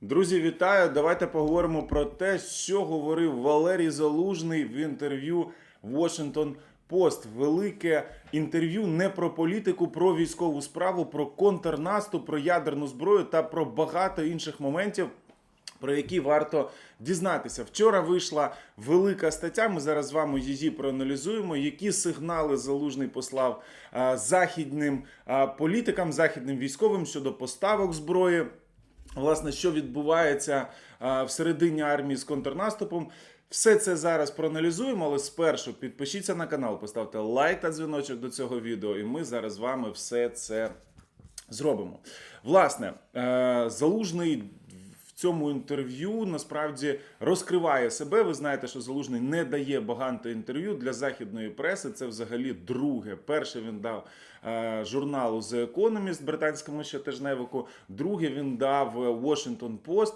Друзі, вітаю! Давайте поговоримо про те, що говорив Валерій Залужний в інтерв'ю Washington Post. Велике інтерв'ю не про політику, про військову справу, про контрнаступ, про ядерну зброю та про багато інших моментів. Про які варто дізнатися. Вчора вийшла велика стаття. Ми зараз з вами її проаналізуємо. Які сигнали залужний послав а, західним а, політикам, західним військовим щодо поставок зброї. Власне, що відбувається всередині армії з контрнаступом. Все це зараз проаналізуємо, але спершу підпишіться на канал, поставте лайк та дзвіночок до цього відео, і ми зараз з вами все це зробимо. Власне, е, залужний. Цьому інтерв'ю насправді розкриває себе. Ви знаєте, що залужний не дає багато інтерв'ю для західної преси. Це взагалі друге. Перше він дав е, журналу The Economist, британському щотижневику. Друге він дав Washington Post.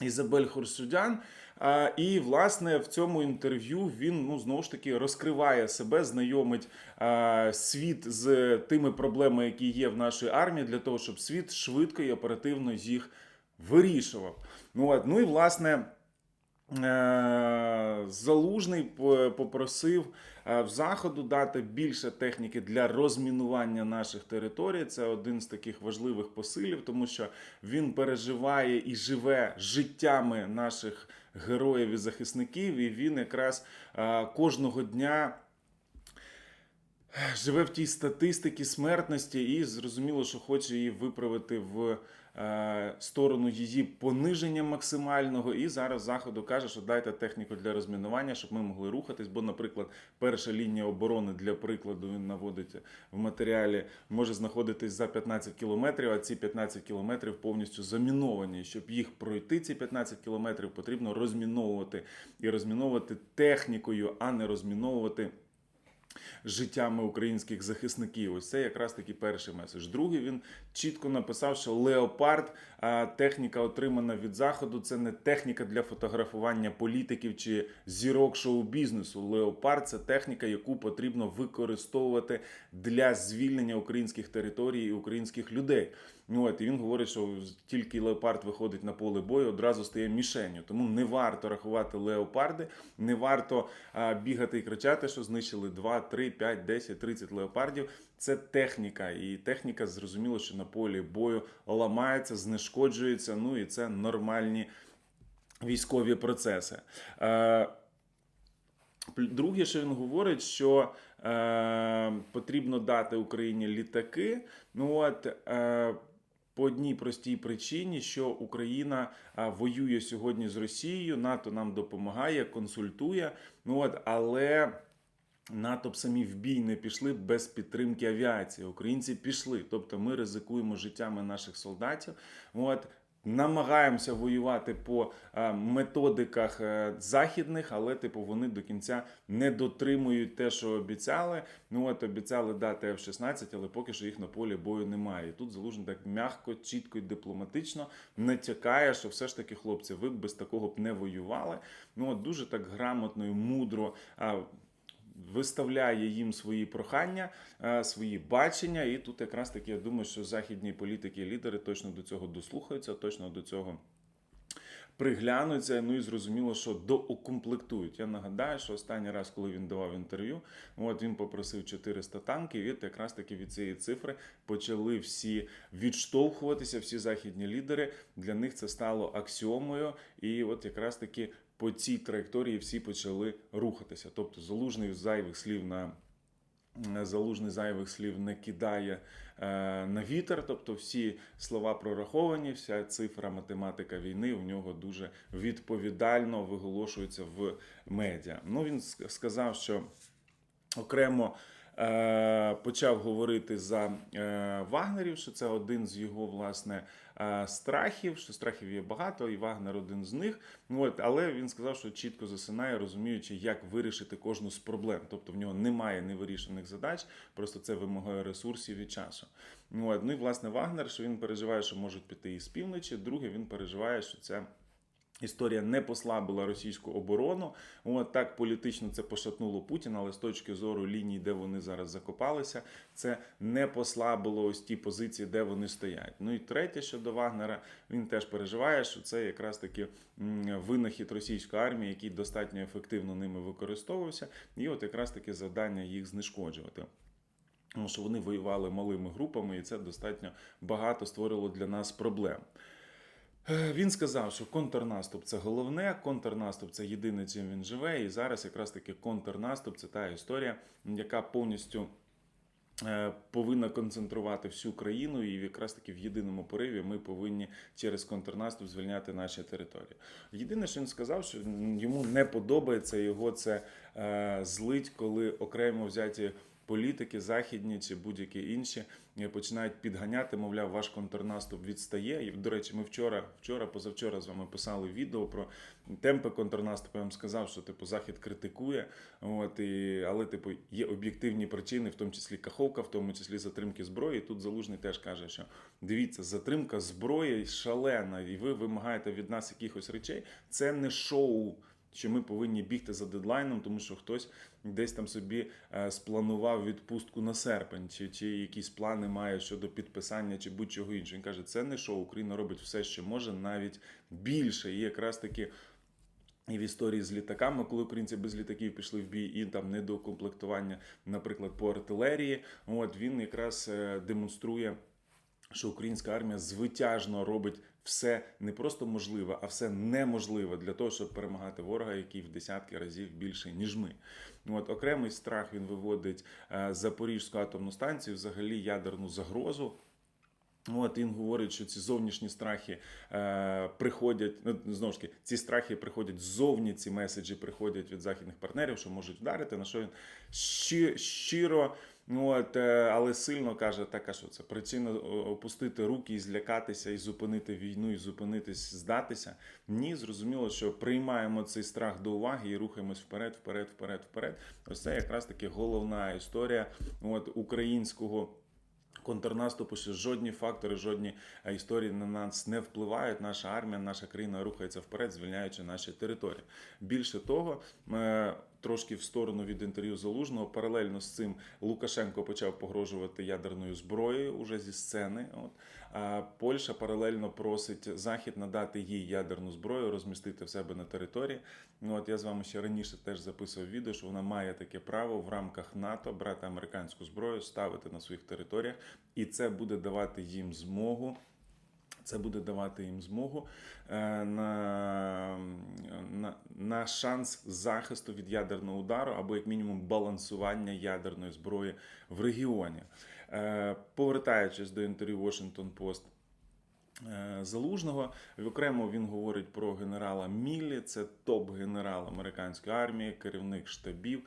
Ізабель Хорсудян. А, І власне в цьому інтерв'ю він ну знову ж таки розкриває себе, знайомить а, світ з тими проблемами, які є в нашій армії, для того, щоб світ швидко і оперативно їх вирішував. Ну от ну і власне. Е, Залужний попросив е, в заходу дати більше техніки для розмінування наших територій. Це один з таких важливих посилів, тому що він переживає і живе життями наших героїв і захисників, і він якраз е, кожного дня живе в тій статистиці смертності, і зрозуміло, що хоче її виправити в сторону її пониження максимального. І зараз заходу каже, що дайте техніку для розмінування, щоб ми могли рухатись. Бо, наприклад, перша лінія оборони для прикладу він наводить в матеріалі, може знаходитись за 15 кілометрів, а ці 15 кілометрів повністю заміновані. Щоб їх пройти, ці 15 кілометрів, потрібно розміновувати і розміновувати технікою, а не розміновувати життями українських захисників. Ось це якраз таки перший меседж. Другий він чітко написав, що леопард, техніка отримана від заходу, це не техніка для фотографування політиків чи зірок шоу-бізнесу. Леопард це техніка, яку потрібно використовувати для звільнення українських територій і українських людей. Ну от і він говорить, що тільки леопард виходить на поле бою, одразу стає мішенню. Тому не варто рахувати леопарди, не варто а, бігати і кричати, що знищили 2, 3, 5, 10, 30 леопардів. Це техніка, і техніка зрозуміло, що на полі бою ламається, знешкоджується. Ну і це нормальні військові процеси. Е, Друге, що він говорить, що е, потрібно дати Україні літаки. Ну от е, по одній простій причині, що Україна воює сьогодні з Росією, НАТО нам допомагає, консультує. Ну от, але НАТО б самі в бій не пішли без підтримки авіації. Українці пішли. Тобто ми ризикуємо життями наших солдатів. От. Намагаємося воювати по е, методиках е, західних, але типу вони до кінця не дотримують те, що обіцяли. Ну от обіцяли дати F-16, але поки що їх на полі бою немає. І тут залужний так м'яко, чітко і дипломатично натякає, що все ж таки, хлопці, ви б без такого б не воювали. Ну от дуже так грамотно і мудро. Виставляє їм свої прохання, е, свої бачення, і тут якраз таки я думаю, що західні політики лідери точно до цього дослухаються, точно до цього приглянуться. Ну і зрозуміло, що доукомплектують. Я нагадаю, що останній раз, коли він давав інтерв'ю, от він попросив 400 танків, і якраз таки від цієї цифри почали всі відштовхуватися, всі західні лідери. Для них це стало аксіомою, і от якраз таки по цій траєкторії всі почали рухатися. Тобто залужний зайвих слів на. Залужний зайвих слів не кидає е, на вітер, тобто всі слова прораховані, вся цифра математика війни у нього дуже відповідально виголошується в медіа. Ну він сказав, що окремо почав говорити за е, Вагнерів, що це один з його власне е, страхів. Що страхів є багато, і Вагнер один з них. От, але він сказав, що чітко засинає, розуміючи, як вирішити кожну з проблем. Тобто в нього немає невирішених задач, просто це вимагає ресурсів і часу. От, ну і власне Вагнер, що він переживає, що можуть піти і з півночі. Друге, він переживає, що це Історія не послабила російську оборону. От так політично це пошатнуло Путіна, але з точки зору ліній, де вони зараз закопалися, це не послабило ось ті позиції, де вони стоять. Ну і третє щодо Вагнера, він теж переживає, що це якраз таки винахід російської армії, який достатньо ефективно ними використовувався, і от якраз таки завдання їх знешкоджувати. Тому що вони воювали малими групами, і це достатньо багато створило для нас проблем. Е, Він сказав, що контрнаступ це головне, контрнаступ це єдине, чим він живе. І зараз якраз таки контрнаступ це та історія, яка повністю е, повинна концентрувати всю країну, і якраз таки в єдиному пориві ми повинні через контрнаступ звільняти наші території. Єдине, що він сказав, що йому не подобається його це е, злить, коли окремо взяті. Політики західні чи будь-які інші е, починають підганяти. Мовляв, ваш контрнаступ відстає. І до речі, ми вчора, вчора, позавчора з вами писали відео про темпи контрнаступу. Я вам сказав, що типу захід критикує. От і але, типу, є об'єктивні причини, в тому числі каховка, в тому числі затримки зброї. Тут залужний теж каже, що дивіться, затримка зброї шалена, і ви вимагаєте від нас якихось речей. Це не шоу що ми повинні бігти за дедлайном, тому що хтось десь там собі е, спланував відпустку на серпень, чи, чи якісь плани має щодо підписання чи будь-чого іншого. Він каже, це не шоу. Україна робить все, що може, навіть більше. І якраз таки. І в історії з літаками, коли українці без літаків пішли в бій, і там недокомплектування, наприклад, по артилерії, от він якраз е, демонструє, що українська армія звитяжно робить все не просто можливе, а все неможливе для того, щоб перемагати ворога, який в десятки разів більший, ніж ми. От окремий страх він виводить е, Запорізьку атомну станцію, взагалі ядерну загрозу. От він говорить, що ці зовнішні страхи е, приходять. Ну знову ж таки, ці страхи приходять ззовні. Ці меседжі приходять від західних партнерів, що можуть вдарити. На що він щи- щиро, от, е, але сильно каже, так, а що це причина опустити руки і злякатися, і зупинити війну, і зупинитись, здатися. Ні, зрозуміло, що приймаємо цей страх до уваги і рухаємось вперед, вперед, вперед, вперед. Ось це якраз таки головна історія от, українського контрнаступу, що жодні фактори, жодні е, історії на нас не впливають. Наша армія, наша країна рухається вперед, звільняючи наші території. Більше того, е, трошки в сторону від інтерв'ю залужного, паралельно з цим Лукашенко почав погрожувати ядерною зброєю уже зі сцени. От а Польща паралельно просить Захід надати їй ядерну зброю, розмістити в себе на території. Ну, от я з вами ще раніше теж записував відео, що вона має таке право в рамках НАТО брати американську зброю, ставити на своїх територіях, і це буде давати їм змогу. Це буде давати їм змогу е, на, на, на шанс захисту від ядерного удару або, як мінімум, балансування ядерної зброї в регіоні. Е, Повертаючись до інтерв'ю Washington Post, Залужного окремо він говорить про генерала Міллі, це топ-генерал американської армії, керівник штабів.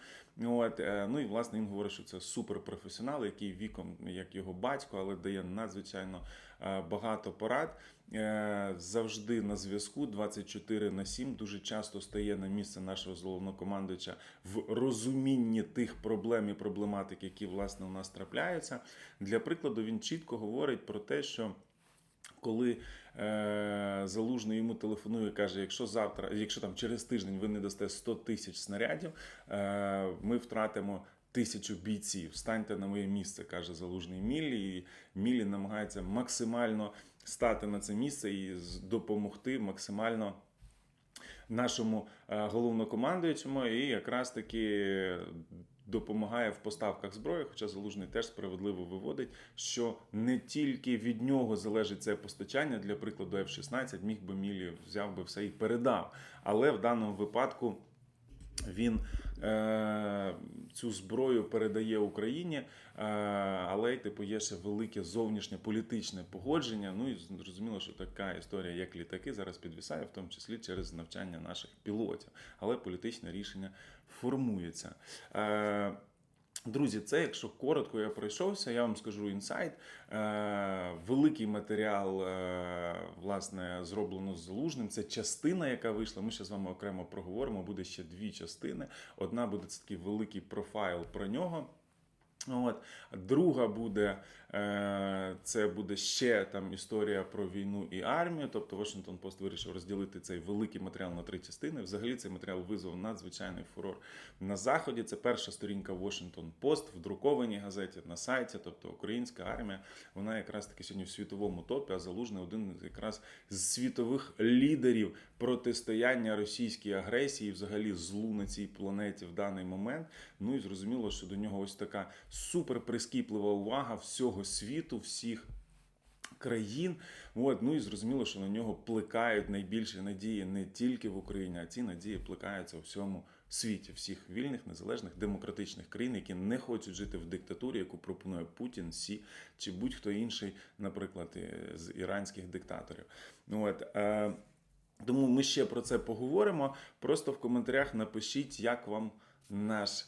От е, ну і власне він говорить, що це суперпрофесіонал, який віком як його батько, але дає надзвичайно е, багато порад. Е, Завжди на зв'язку 24 на 7, дуже часто стає на місце нашого головнокомандуюча в розумінні тих проблем і проблематик, які власне у нас трапляються. Для прикладу, він чітко говорить про те, що коли е, залужний йому телефонує, каже: якщо завтра, якщо там через тиждень ви не дасте 100 тисяч снарядів, е, ми втратимо. Тисячу бійців, станьте на моє місце, каже залужний Міллі. І Міллі намагається максимально стати на це місце і допомогти максимально нашому е, головнокомандуючому, і якраз таки допомагає в поставках зброї. Хоча залужний теж справедливо виводить, що не тільки від нього залежить це постачання. Для прикладу, F-16 міг би Мілі взяв би все і передав. Але в даному випадку. Він цю зброю передає Україні, е, але й типу є ще велике зовнішнє політичне погодження. Ну і зрозуміло, що така історія, як літаки, зараз підвисає, в тому числі через навчання наших пілотів. Але політичне рішення формується. Друзі, це якщо коротко я пройшовся, я вам скажу інсайт. Е, великий матеріал, е, власне, зроблено з залужним. Це частина, яка вийшла. Ми ще з вами окремо проговоримо. Буде ще дві частини. Одна буде це такий великий профайл про нього. От. Друга буде е, це буде ще там історія про війну і армію. Тобто Washington Post вирішив розділити цей великий матеріал на три частини. Взагалі цей матеріал визвав надзвичайний фурор на заході. Це перша сторінка Washington Post в друкованій газеті на сайті, тобто українська армія. Вона якраз таки сьогодні в світовому топі, а залужний один якраз з світових лідерів протистояння російській агресії, взагалі злу на цій планеті в даний момент. Ну і зрозуміло, що до нього ось така супер прискіплива увага всього світу, всіх. Країн, от ну і зрозуміло, що на нього плекають найбільші надії не тільки в Україні, а ці надії плекаються у всьому світі, всіх вільних, незалежних, демократичних країн, які не хочуть жити в диктатурі, яку пропонує Путін, Сі чи будь-хто інший, наприклад, з іранських диктаторів. Ну от е, тому ми ще про це поговоримо. Просто в коментарях напишіть, як вам наш.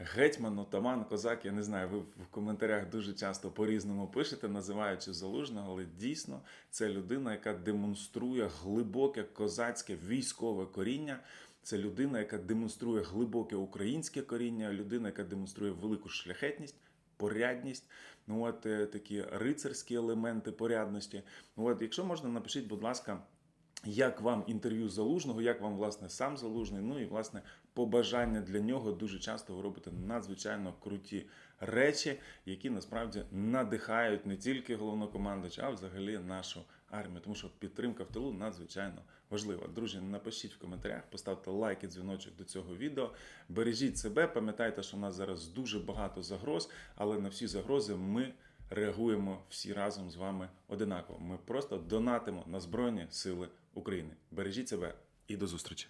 Гетьман, отаман, козак, я не знаю, ви в коментарях дуже часто по-різному пишете, називаючи залужного, але дійсно це людина, яка демонструє глибоке козацьке військове коріння. Це людина, яка демонструє глибоке українське коріння, людина, яка демонструє велику шляхетність, порядність, ну от е, такі рицарські елементи порядності. Ну от, якщо можна, напишіть, будь ласка. Як вам інтерв'ю залужного, як вам власне сам залужний? Ну і власне побажання для нього дуже часто ви робите надзвичайно круті речі, які насправді надихають не тільки головнокомандувача, а взагалі нашу армію. Тому що підтримка в тилу надзвичайно важлива. Друзі, напишіть в коментарях, поставте лайк і дзвіночок до цього відео. Бережіть себе, пам'ятайте, що в нас зараз дуже багато загроз, але на всі загрози ми реагуємо всі разом з вами одинаково. Ми просто донатимо на Збройні Сили України. Бережіть себе і до зустрічі!